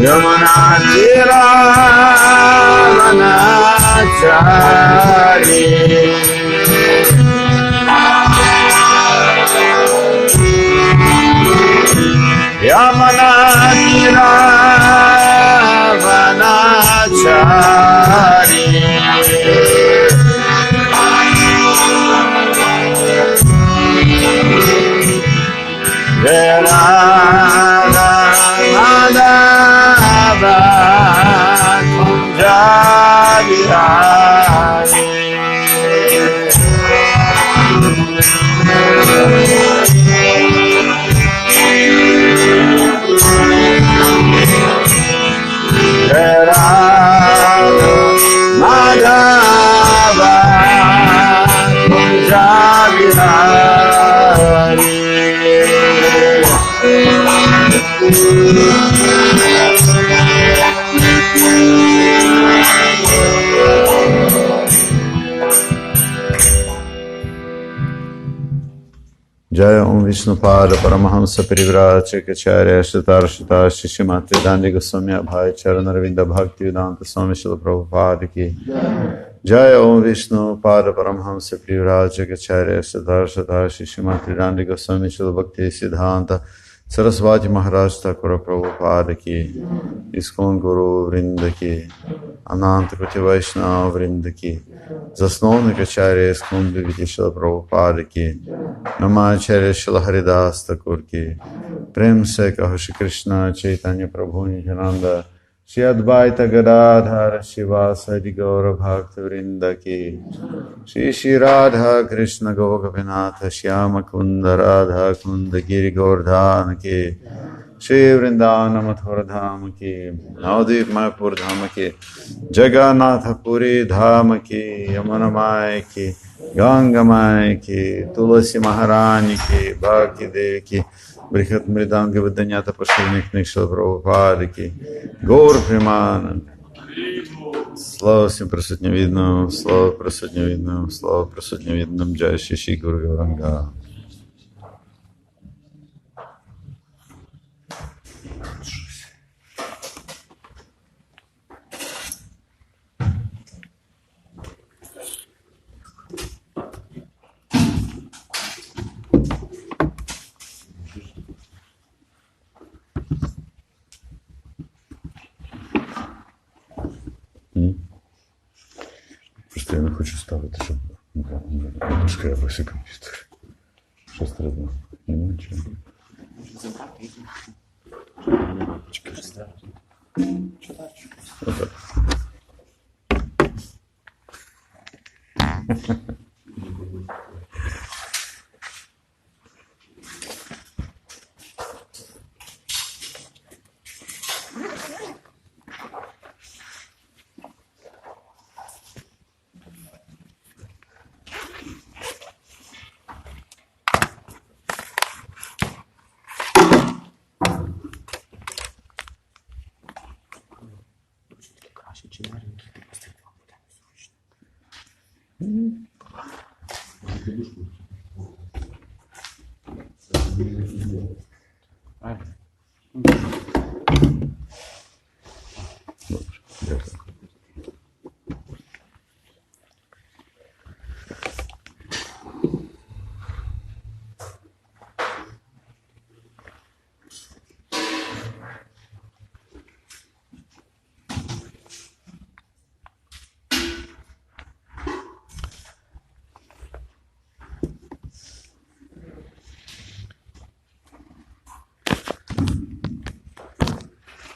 يا من عتيرا من जय ओम विष्णुपाद परमहंस परिव्राज कचार्य श्रुतार शिष्य दांडी गोस्वामी भाई चरण अरविंद भक्ति वेदांत स्वामी शिल प्रभुपाद की। जय ओम विष्णु पाद परमहंस परिव्राज कचार्य श्रुतार शिष्य दांडी गोस्वामी शिल भक्ति सिद्धांत सरस्वती महाराज ठाकुर प्रभुपाद की इस्कॉन गुरु वृंद की अनंत कोटि वैष्णव वृंद की засновник Ачарya Искон Бивити Шила Прабхупади Намачаря Шила Харидас Такур की प्रेम से कहो श्री कृष्ण चैतन्य प्रभु नित्यानंद श्री अद्वैत गदाधर शिवासदि गौर भक्त वृंद की श्री श्री राधा कृष्ण गोपनाथ श्याम कुंद राधा कुंद गिरि गोवर्धन के श्री वृंदावन मथुर धाम की नवदीप मायपुर धाम की जगन्नाथपुरी धाम की यमुन माय की गंगा माय की तुलसी महारानी की भाग्य देव की Брихат Мриданга Виданята Пашивник Нишла Прабхупадики, Гор Примана. Слава всім присутньовідному, слава присутньовідному, слава присутньовідному, Джай Шіші Гуру Ранга. Хочу ставити, щоб трошки якось комп'ютер. Щось треба. Нема нічого. Отак. краще, Правильно? Добре,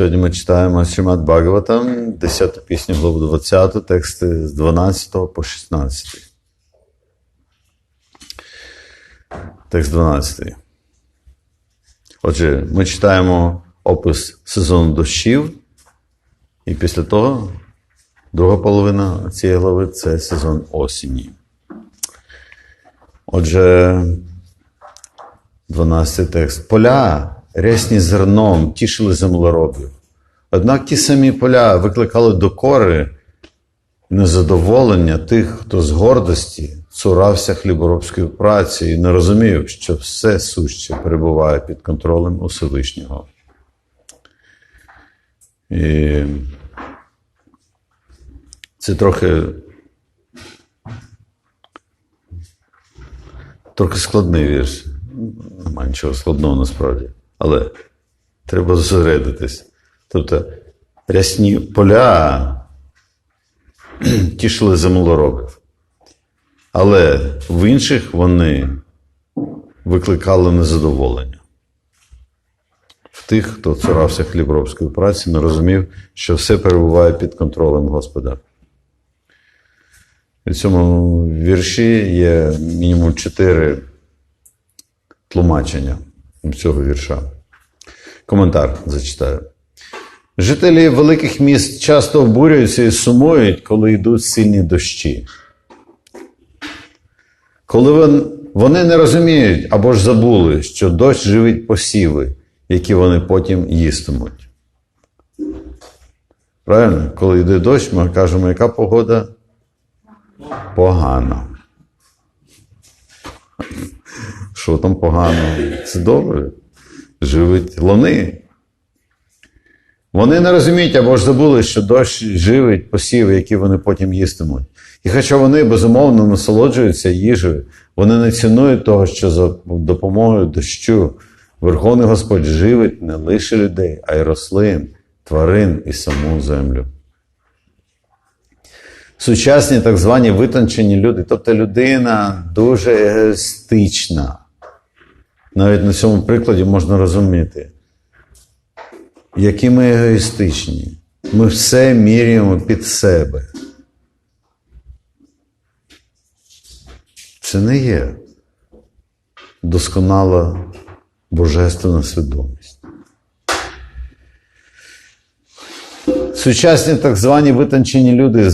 Сьогодні ми читаємо Шримад Бхагаватам, 10 пісню, главу 20, тексти з 12 по 16. Текст 12. Отже, ми читаємо опис сезону дощів І після того друга половина цієї глави це сезон осені. Отже, 12 текст. Поля, рясні зерном, тішили землеробів. Однак ті самі поля викликали докори незадоволення тих, хто з гордості цурався хліборобської праці і не розумів, що все суще перебуває під контролем Усевишнього. І це трохи. Трохи складний вірш. Немає нічого складного насправді. Але треба зосередитись. Тобто, рясні поля тішили землеробів. Але в інших вони викликали незадоволення. В тих, хто цурався хліборобської праці, не розумів, що все перебуває під контролем Господа. У цьому вірші є мінімум чотири тлумачення цього вірша. Коментар зачитаю. Жителі великих міст часто обурюються і сумують, коли йдуть сильні дощі. Коли вони не розуміють або ж забули, що дощ живить посіви, які вони потім їстимуть. Правильно? Коли йде дощ, ми кажемо, яка погода? Погано. Що там погано? Це добре. Живить лони. Вони не розуміють або ж забули, що дощ живить посіви, які вони потім їстимуть. І хоча вони безумовно насолоджуються їжею, вони не цінують того, що за допомогою дощу Верховний Господь живить не лише людей, а й рослин, тварин і саму землю. Сучасні так звані витончені люди, тобто людина дуже егоїстична. Навіть на цьому прикладі можна розуміти, які ми егоїстичні. Ми все міряємо під себе. Це не є досконала божественна свідомість. Сучасні так звані витончені люди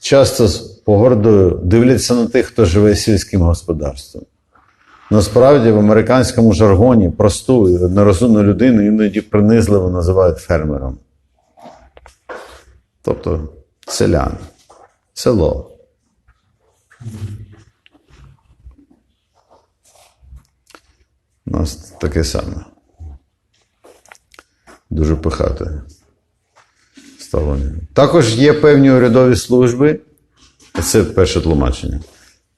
часто з погордою дивляться на тих, хто живе сільським господарством. Насправді в американському жаргоні просту і нерозумну людину іноді принизливо називають фермером. Тобто селян, село. У нас таке саме. Дуже пихате ставлення. Також є певні урядові служби, це перше тлумачення.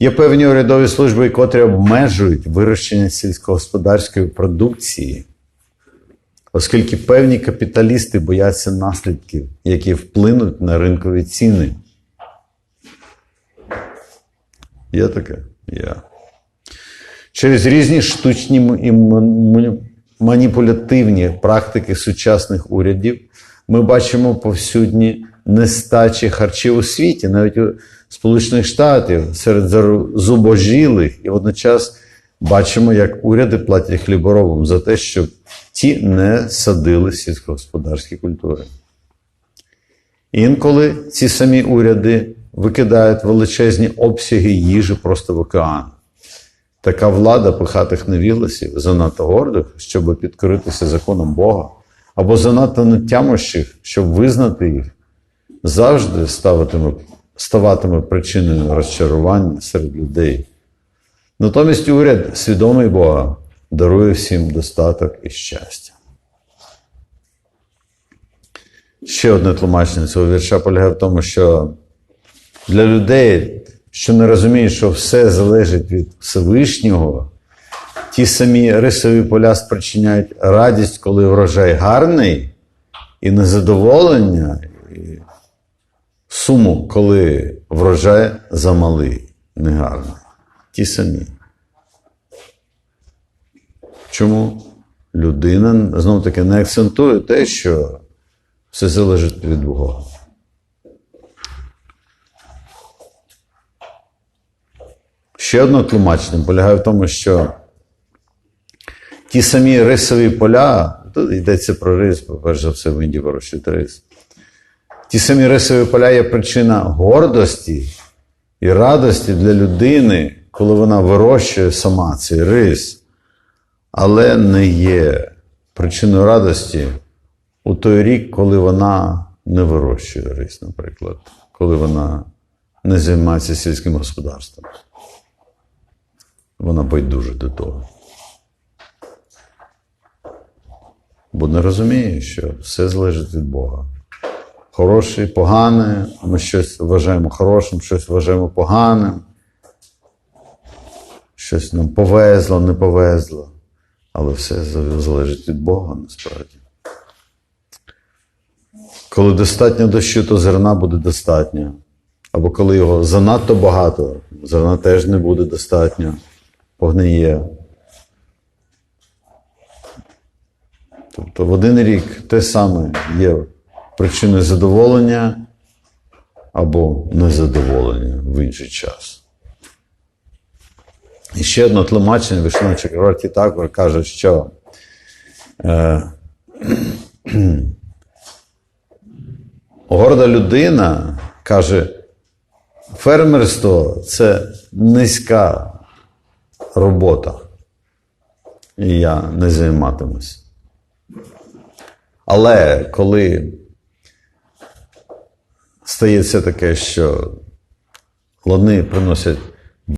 Є певні урядові служби, котрі обмежують вирощення сільськогосподарської продукції, оскільки певні капіталісти бояться наслідків, які вплинуть на ринкові ціни. Є таке? Є. Через різні штучні і маніпулятивні практики сучасних урядів ми бачимо повсюдні нестачі харчів у світі, навіть Сполучених Штатів, серед зубожілих, і водночас бачимо, як уряди платять хліборобам за те, щоб ті не садили сільськогосподарські культури. Інколи ці самі уряди викидають величезні обсяги їжі просто в океан. Така влада пихатих невігласів, занадто гордих, щоб підкоритися законом Бога, або занадто нетямощих, щоб визнати їх, завжди ставатиме, ставатиме причиною розчарування серед людей. Натомість уряд, свідомий Бога, дарує всім достаток і щастя. Ще одне тлумачення цього вірша полягає в тому, що для людей, що не розуміють, що все залежить від Всевишнього, ті самі рисові поля спричиняють радість, коли врожай гарний, і незадоволення, суму, коли врожай замалий, негарний. Ті самі. Чому людина знову таки не акцентує те, що все залежить від Бога. Ще одне тлумачення полягає в тому, що ті самі рисові поля, тут йдеться про рис, перш за все в Індії вирощують рис. Ті самі рисові поля є причина гордості і радості для людини, коли вона вирощує сама цей рис, але не є причиною радості у той рік, коли вона не вирощує рис, наприклад, коли вона не займається сільським господарством. Вона байдуже до того. Бо не розуміє, що все залежить від Бога. Хороше, погане, ми щось вважаємо хорошим, щось вважаємо поганим. Щось нам повезло, не повезло. Але все залежить від Бога насправді. Коли достатньо дощу, то зерна буде достатньо. Або коли його занадто багато, зерна теж не буде достатньо, погниє. Тобто в один рік те саме є причиною задоволення або незадоволення в інший час. І ще одне тлумачення Вишну Чакраварті Таквар каже, що е, горда людина каже, фермерство це низька робота. І я не займатимусь. Але коли стається таке, що лани приносять